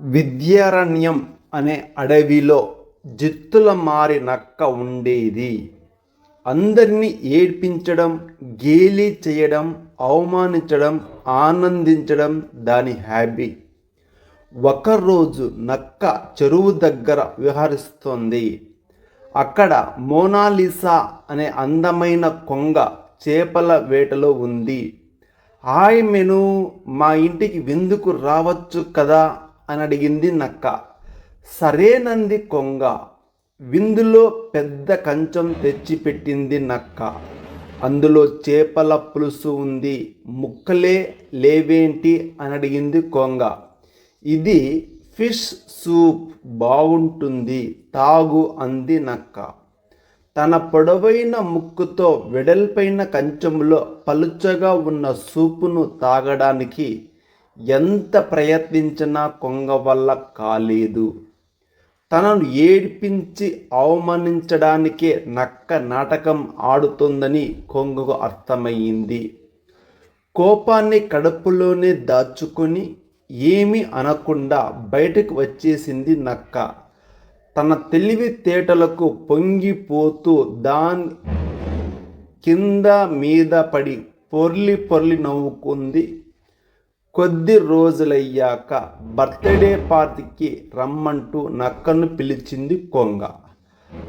విద్యారణ్యం అనే అడవిలో జిత్తుల మారి నక్క ఉండేది. అందరినీ ఏడ్పించడం గేలి చేయడం అవమానించడం ఆనందించడం దాని హ్యాబీ. ఒకరోజు నక్క చెరువు దగ్గర విహరిస్తోంది. అక్కడ మోనాలిసా అనే అందమైన కొంగ చేపల వేటలో ఉంది. ఆయ్ మెను మా ఇంటికి విందుకు రావచ్చు కదా? అని అడిగింది నక్క. సరేనంది కొంగ. విందులో పెద్ద కంచం తెచ్చిపెట్టింది నక్క. అందులో చేపల పులుసు ఉంది. ముక్కలే లేవేంటి? అని అడిగింది కొంగ. ఇది ఫిష్ సూప్ బాగుంటుంది తాగు అంది నక్క. తన పొడవైన ముక్కుతో వెడల్పైన కంచంలో పలుచగా ఉన్న సూపును తాగడానికి ఎంత ప్రయత్నించినా కొంగ వల్ల కాలేదు. తనను ఏడిపించి అవమానించడానికే నక్క నాటకం ఆడుతుందని కొంగకు అర్థమయ్యింది కోపాన్ని కడుపులోనే దాచుకొని ఏమీ అనకుండా బయటకు వచ్చేసింది నక్క. తన తెలివితేటలకు పొంగిపోతూ దాని కింద మీద పడి పొర్లి పొర్లి నవ్వుకుంది కొద్ది రోజులయ్యాక బర్త్డే పార్టీకి రమ్మంటూ నక్కను పిలిచింది కొంగ.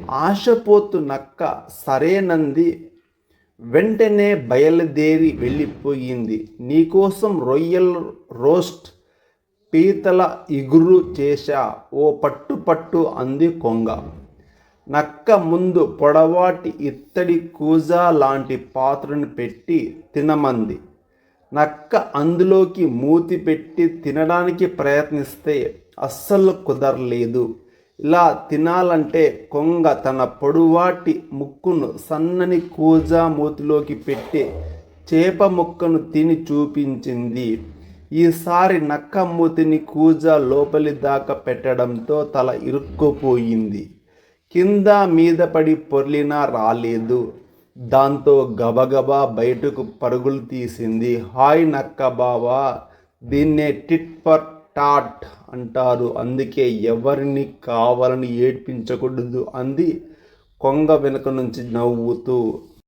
ఆశపోతు నక్క సరేనంది వెంటనే బయలుదేరి వెళ్ళిపోయింది. నీకోసం రొయ్యల రోస్ట్ పీతల ఇగురు చేశా ఓ పట్టు పట్టు అంది కొంగ. నక్క ముందు పొడవాటి ఇత్తడి కూజా లాంటి పాత్రను పెట్టి తినమంది. నక్క అందులోకి మూతి పెట్టి తినడానికి ప్రయత్నిస్తే అస్సలు కుదరలేదు. ఇలా తినాలంటే కొంగ తన పొడువాటి ముక్కును సన్నని కూజా మూతిలోకి పెట్టి చేప ముక్కను తిని చూపించింది. ఈసారి నక్క మూతిని కూజా లోపలి దాకా పెట్టడంతో తల ఇరుక్కుపోయింది. కింద మీద పడి పొర్లినా రాలేదు. దాంతో గబగబా బయటకు పరుగులు తీసింది. హాయ్ నక్క బావా దీన్నే టిట్ ఫర్ టాట్ అంటారు. అందుకే ఎవరిని కావాలని ఏడ్పించకూడదు అంది కొంగ వెనుక నుంచి నవ్వుతూ.